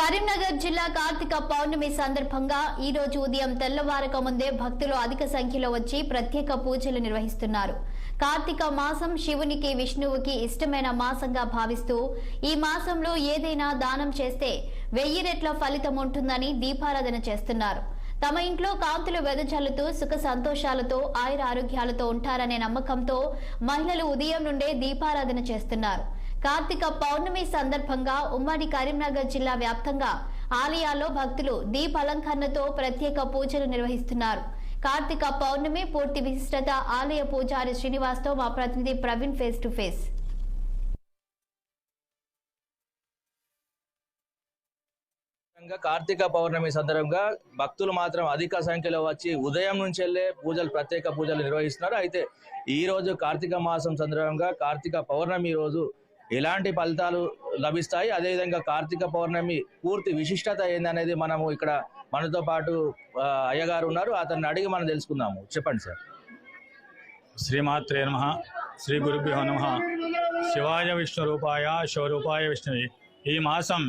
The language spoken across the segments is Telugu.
కరీంనగర్ జిల్లా కార్తీక పౌర్ణమి సందర్భంగా ఈ రోజు ఉదయం తెల్లవారక ముందే భక్తులు అధిక సంఖ్యలో వచ్చి ప్రత్యేక పూజలు నిర్వహిస్తున్నారు. కార్తీక మాసం శివునికి విష్ణువుకి ఇష్టమైన మాసంగా భావిస్తూ ఈ మాసంలో ఏదైనా దానం చేస్తే వెయ్యి రెట్ల ఫలితం ఉంటుందని దీపారాధన చేస్తున్నారు. తమ ఇంట్లో కాంతులు వెదజల్లుతూ సుఖ సంతోషాలతో ఆయుర ఆరోగ్యాలతో ఉంటారనే నమ్మకంతో మహిళలు ఉదయం నుండే దీపారాధన చేస్తున్నారు. కార్తీక పౌర్ణమి సందర్భంగా ఉమ్మడి కరీంనగర్ జిల్లా వ్యాప్తంగా ఆలయాల్లో భక్తులు దీపాలంకరణతో ప్రత్యేక పూజలు నిర్వహిస్తున్నారు. కార్తీక పౌర్ణమి పూర్తి విశిష్టత ఆలయ పూజారి శ్రీనివాస్తో మా ప్రతినిధి Praveen face to face Karthika Pournami సందర్భంగా భక్తులు మాత్రం అధిక సంఖ్యలో వచ్చి ఉదయం నుంచెల్లే పూజలు ప్రత్యేక పూజలు నిర్వహిస్తున్నారు. అయితే ఈ రోజు కార్తీక మాసం సందర్భంగా కార్తీక పౌర్ణమి రోజు ఎలాంటి ఫలితాలు లభిస్తాయి? అదేవిధంగా కార్తీక పౌర్ణమి పూర్తి విశిష్టత ఏందనేది మనము ఇక్కడ మనతో పాటు అయ్యగారు ఉన్నారు. అతన్ని అడిగి మనం తెలుసుకుందాము. చెప్పండి సార్. శ్రీమాత్రే నమ. శ్రీ గురుభ్యో నమ. శివాయ విష్ణు రూపాయ శివరూపాయ విష్ణువి. ఈ మాసం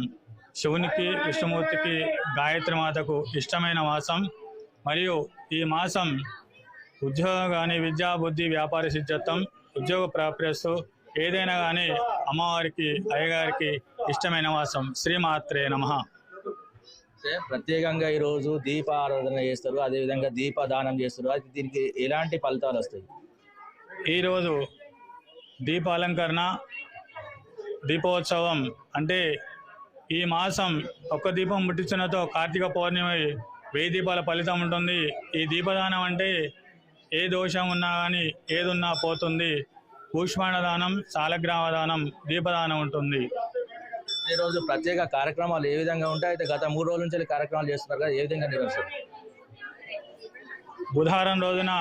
శివునికి విష్ణుమూర్తికి గాయత్రి మాతకు ఇష్టమైన మాసం. మరియు ఈ మాసం ఉద్యోగం కానీ విద్యా బుద్ధి వ్యాపార సిద్ధత్వం ఉద్యోగ ప్రాప్యస్తు ఏదైనా కానీ అమ్మవారికి అయ్యగారికి ఇష్టమైన మాసం శ్రీమాత్రే నమ. అంటే ప్రత్యేకంగా ఈ రోజు దీప ఆరాధన చేస్తారు. అదేవిధంగా దీపదానం చేస్తారు. అయితే దీనికి ఎలాంటి ఫలితాలు వస్తాయి? ఈరోజు దీపాలంకరణ దీపోత్సవం అంటే ఈ మాసం ఒక్క దీపం ముట్టించినతో కార్తీక పౌర్ణమి వెయ్యి దీపాల ఫలితం ఉంటుంది. ఈ దీపదానం అంటే ఏ దోషం ఉన్నా కానీ ఏదున్నా పోతుంది. భూష్మాణ దానం సాలగ్రామ దానం దీపదానం ఉంటుంది. ఈ రోజు ప్రత్యేక కార్యక్రమాలు ఏ విధంగా ఉంటాయి? అయితే గత మూడు రోజుల నుంచి కార్యక్రమాలు చేస్తున్నారు కదా ఏ విధంగా నిర్వహిస్తారు? బుధవారం రోజున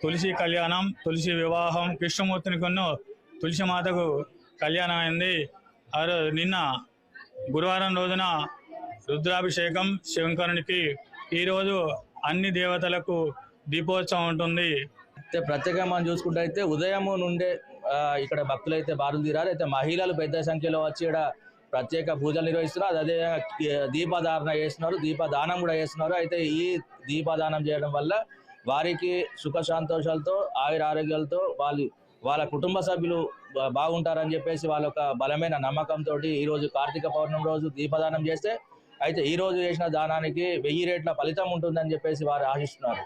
తులసి కళ్యాణం తులసి వివాహం కృష్ణమూర్తిని కొన్ను తులసి మాతకు కళ్యాణం అయింది. నిన్న గురువారం రోజున రుద్రాభిషేకం శంకరునికి ఈరోజు అన్ని దేవతలకు దీపోత్సవం ఉంటుంది. అయితే ప్రత్యేకంగా మనం చూసుకుంటే అయితే ఉదయం నుండే ఇక్కడ భక్తులు అయితే బారులు తీరారు. అయితే మహిళలు పెద్ద సంఖ్యలో వచ్చి ఇక్కడ ప్రత్యేక పూజలు నిర్వహిస్తున్నారు. అదే దీపధారణ చేస్తున్నారు. దీపదానం కూడా చేస్తున్నారు. అయితే ఈ దీపదానం చేయడం వల్ల వారికి సుఖ సంతోషాలతో ఆయుర ఆరోగ్యాలతో వాళ్ళు వాళ్ళ కుటుంబ సభ్యులు బాగుంటారని చెప్పేసి వాళ్ళ ఒక బలమైన నమ్మకంతో ఈ రోజు కార్తీక పౌర్ణమి రోజు దీపదానం చేస్తే అయితే ఈ రోజు చేసిన దానానికి వెయ్యి రేట్ల ఫలితం ఉంటుందని చెప్పేసి వారు ఆశిస్తున్నారు.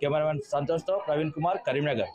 కెమెరామెన్ సంతోష్తో ప్రవీణ్ కుమార్ కరీంనగర్.